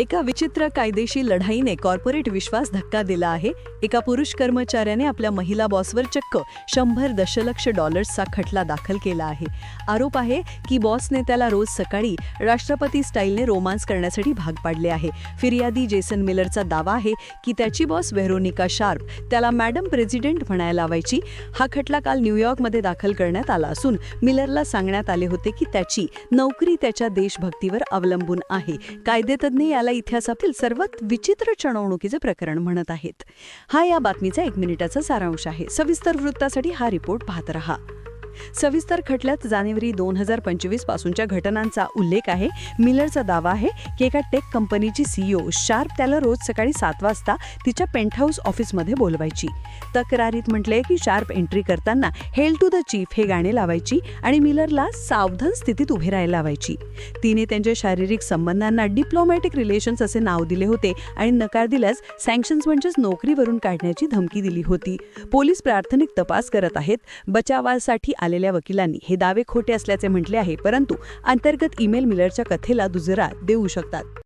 एका विचित्र कायदेशीर लढाईने कॉर्पोरेट विश्वास धक्का दिला आहे. एका पुरुष कर्मचाऱ्याने आपल्या महिला बॉसवर चक्क शंभर दशलक्ष डॉलर्सचा खटला दाखल केला आहे. आरोप आहे की बॉसने त्याला रोज सकाळी राष्ट्रपती स्टाईलने रोमांस करण्यासाठी भाग पाडले आहे. फिर्यादी जेसन मिलरचा दावा आहे की त्याची बॉस व्हेरोनिका शार्प त्याला मॅडम प्रेसिडेंट म्हणायला लावायची. हा खटला काल न्यूयॉर्कमध्ये दाखल करण्यात आला असून मिलरला सांगण्यात आले होते की त्याची नोकरी त्याच्या देशभक्तीवर अवलंबून आहे. कायदेतज्ञ याला इतिहासातील सर्वात विचित्र चणवणुकीचे प्रकरण म्हणत आहेत. हा या बातमीचा एक मिनिटाचा सारांश आहे. सविस्तर वृत्तासाठी हा रिपोर्ट पाहत रहा. सविस्तर खटल्यात जानेवारी दोन हजार पंचवीस पासूनच्या घटनांचा उल्लेख आहे. मिलरचा दावा आहे की एका टेक कंपनीची सीईओ शार्प त्याला रोज सकाळी सात वाजता तिच्या पेंटहाऊस ऑफिसमध्ये बोलवायची. तक्रारीत म्हटलंय की शार्प एंट्री करताना हेल टू द चीफ हे गाणे लावायची आणि मिलरला सावधान स्थितीत उभे राहायला लावायची. तिने त्यांच्या शारीरिक संबंधांना डिप्लोमॅटिक रिलेशन्स असे नाव दिले होते आणि नकार दिल्यास सँक्शन्स म्हणजेच नोकरीवरून काढण्याची धमकी दिली होती. पोलीस प्राथमिक तपास करत आहेत. बचावासाठी आलेल्या वकिलांनी हे दावे खोटे असल्याचे म्हटले आहे परंतु अंतर्गत ईमेल मिलरच्या कथेला दुजरा देऊ शकतात.